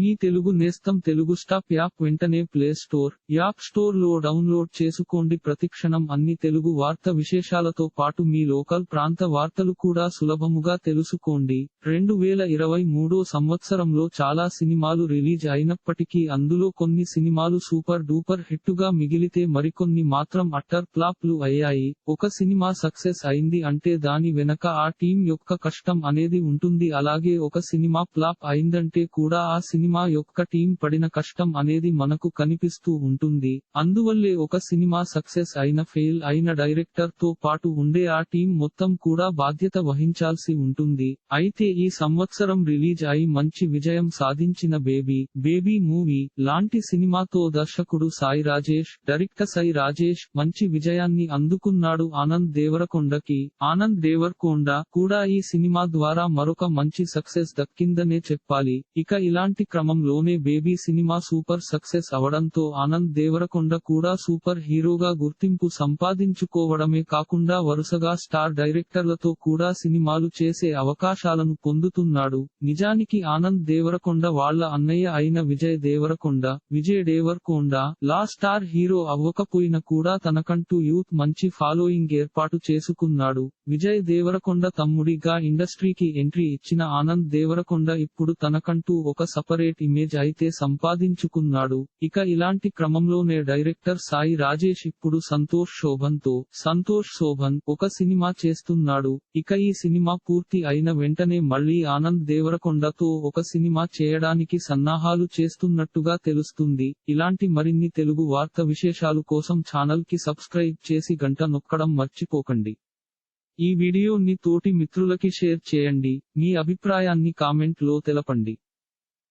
మీ తెలుగు నేస్తం Telugu stop app వెంటనే play store app స్టోర్లో డౌన్లోడ్ చేసుకోండి. ప్రతిక్షణం అన్ని తెలుగు వార్త విశేషాలతో పాటు మీ లోకల్ ప్రాంత వార్తలు కూడా సులభముగా తెలుసుకోండి. రెండు వేల ఇరవై మూడో సంవత్సరంలో చాలా సినిమాలు రిలీజ్ అయినప్పటికీ అందులో కొన్ని సినిమాలు సూపర్ డూపర్ హిట్టుగా మిగిలితే మరికొన్ని మాత్రం అట్టర్ ఫ్లాప్లు అయ్యాయి. ఒక సినిమా సక్సెస్ అయింది అంటే దాని వెనక ఆ టీం యొక్క కష్టం అనేది ఉంటుంది. అలాగే ఒక సినిమా ఫ్లాప్ అయిందంటే కూడా ఆ సినిమా యొక్క టీం పడిన కష్టం అనేది మనకు కనిపిస్తూ ఉంటుంది. అందువల్లే ఒక సినిమా సక్సెస్ అయిన ఫెయిల్ అయిన డైరెక్టర్తో పాటు ఉండే ఆ టీం మొత్తం కూడా బాధ్యత వహించాల్సి ఉంటుంది. అయితే ఈ సంవత్సరం రిలీజ్ అయి మంచి విజయం సాధించిన బేబీ బేబీ మూవీ లాంటి సినిమాతో దర్శకుడు సాయి రాజేష్ డైరెక్టర్ సాయి రాజేష్ మంచి విజయాన్ని అందుకున్నాడు ఆనంద్ దేవరకొండకి. ఆనంద్ దేవరకొండ కూడా ఈ సినిమా ద్వారా మరొక మంచి సక్సెస్ దక్కిందనే చెప్పాలి. ఇక ఇలాంటి క్రమంలోనే బేబీ సినిమా సూపర్ సక్సెస్ అవడంతో ఆనంద్ దేవరకొండ కూడా సూపర్ హీరోగా గుర్తింపు సంపాదించుకోవడమే కాకుండా వరుసగా స్టార్ డైరెక్టర్లతో కూడా సినిమాలు చేసే అవకాశాలను పొందుతున్నాడు. నిజానికి ఆనంద్ దేవరకొండ వాళ్ళ అన్నయ్య అయిన విజయ్ దేవరకొండ విజయ్ దేవరకొండ లా స్టార్ హీరో అవ్వకపోయినా కూడా తనకంటూ యూత్ మంచి ఫాలోయింగ్ ఏర్పాటు చేసుకున్నాడు. విజయ్ దేవరకొండ తమ్ముడిగా ఇండస్ట్రీకి ఎంట్రీ ఇచ్చిన ఆనంద్ దేవరకొండ ఇప్పుడు తనకంటూ ఒక సపరేట్ ఇమేజ్ అయితే సంపాదించుకున్నాడు. ఇక ఇలాంటి క్రమంలోనే డైరెక్టర్ సాయి రాజేష్ ఇప్పుడు సంతోష్ శోభన్తో సంతోష్ శోభన్ ఒక సినిమా చేస్తున్నాడు. ఇక ఈ సినిమా పూర్తి అయిన వెంటనే మళ్ళీ ఆనంద్ దేవరకొండతో ఒక సినిమా చేయడానికి సన్నాహాలు చేస్తున్నట్టుగా తెలుస్తుంది. ఇలాంటి మరిన్ని తెలుగు వార్త విశేషాలు కోసం ఛానల్కి సబ్స్క్రైబ్ చేసి గంట నొక్కడం మర్చిపోకండి. ఈ వీడియోని తోటి మిత్రులకి షేర్ చేయండి. మీ అభిప్రాయాన్ని కామెంట్లో తెలపండి.